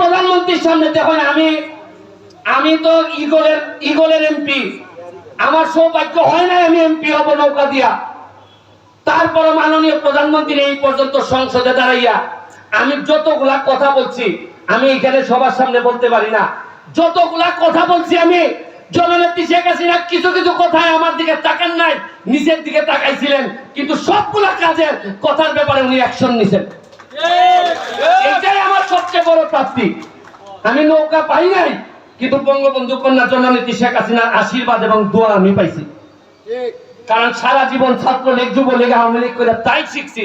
প্রধানমন্ত্রীর সামনে দেখুন, আমি আমি তো ইগলের ইগলের এমপি। আমার সৌভাগ্য হয় না আমি এমপি হব নৌকা দিয়া। তারপরে মাননীয় প্রধানমন্ত্রী এই পর্যন্ত সংসদে দাঁড়াইয়া, আমি যতগুলা কথা বলছি, আমি এখানে সবার সামনে বলতে পারি না। যতগুলা কথা বলছি আমি, জননেত্রী শেখ হাসিনা কিছু কিছু কথায় আমার দিকে তাকান নাই নিচের দিকে তাকাইছিলেন, কিন্তু সবগুলা কাজের কথার ব্যাপারে উনি অ্যাকশন নিছেন এটাই আমার সবচেয়ে বড় প্রাপ্তি। আমি নৌকা পাই নাই কিন্তু বঙ্গবন্ধু কন্যা জননেত্রী শেখ হাসিনার আশীর্বাদ এবং দোয়া আমি পাইছি। কারণ সারা জীবন ছাত্র লীগ যুব লীগ আওয়ামী লীগ করে তাই শিখছি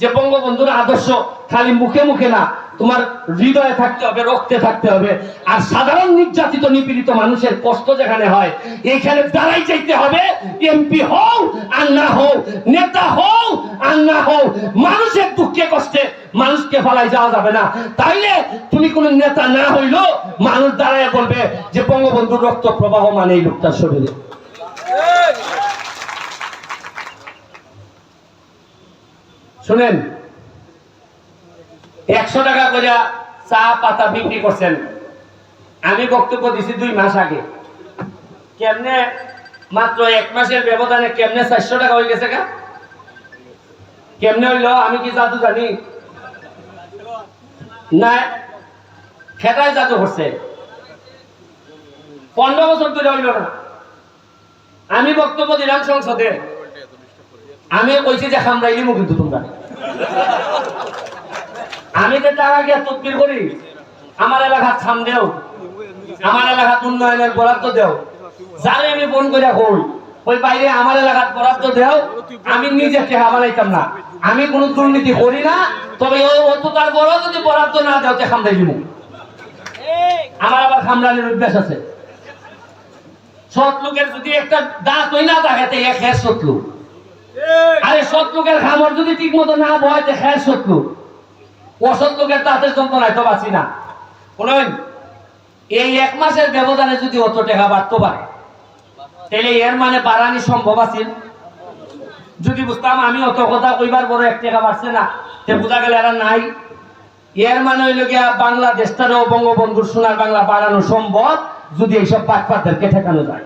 যে বঙ্গবন্ধুর আদর্শ খালি মুখে মুখে না তোমার হৃদয়ে থাকতে হবে রক্তে থাকতে হবে। আর সাধারণ নির্যাতিত নিপীড়িত মানুষের কষ্ট যেখানে হয় এইখানে দাঁড়াই চাইতে হবে এমপি হও আর না হও নেতা হও আর না হও মানুষের দুঃখে কষ্টে মানুষকে ফলাই যাওয়া যাবে না। তাইলে তুমি কোন নেতা না হইল মানুষ দাঁড়ায় বলবে যে বঙ্গবন্ধুর রক্ত প্রবাহ মানে এই লোকটার শরীরে। শুনেন, একশো টাকা করে চা, পাতা বিক্রি করছেন। আমি বক্তব্য দিছি দুই মাস আগে। কেমনে, মাত্র এক মাসের ব্যবধানে কেমনে চারশো টাকা হয়ে গেছে কেমনে হইল? আমি কি জাদু জানি? না খেটায় জাদু করছে পনেরো বছর ধরে হইল না। আমি বক্তব্য দিলাম সংসদে। আমি কইছি যে খামড়াইলি মুখ কিন্তু তোমরা। আমি যে টাকা গিয়ে তদবির করি, আমার এলাকার খাম দেও। আমার এলাকার উন্নয়নের বরাদ্দ দেও। যারে আমি ফোন করে কই, ওই বাইরে আমার এলাকার বরাদ্দ দেও, আমি নিজে টেহা বানাইতাম না। আমি কোনো দুর্নীতি করি না, তবে তো তার বড় যদি বরাদ্দ না দেও তে খামড়াই দিব? আমার আবার খামড়ানির অভ্যাস আছে। সৎ লোকের যদি একটা দাঁত হই না থাকে, তে এক হ্যাঁ সৎ আরে সৎ লোকের খামর যদি ঠিক মতো না বয় যে হ্যাঁ সৎ লোক। অসৎ লোকের তাদের যন্ত্রণায় তো বাঁচি না। শুনুন, এই এক মাসের ব্যবধানে যদি অত টাকা বাড়তে পারে তাহলে এর মানে বাড়ানি সম্ভব আছে যদি বুঝতাম আমি অত কথা কইবার বড় এক টাকা পারছে না। তে বোঝা গেলে আর নাই। এর মানে হইল গিয়া বাংলাদেশটারও বঙ্গবন্ধুর সোনার বাংলা বাড়ানো সম্ভব যদি এইসব বাটপাতদেরকে ঠেকানো যায়।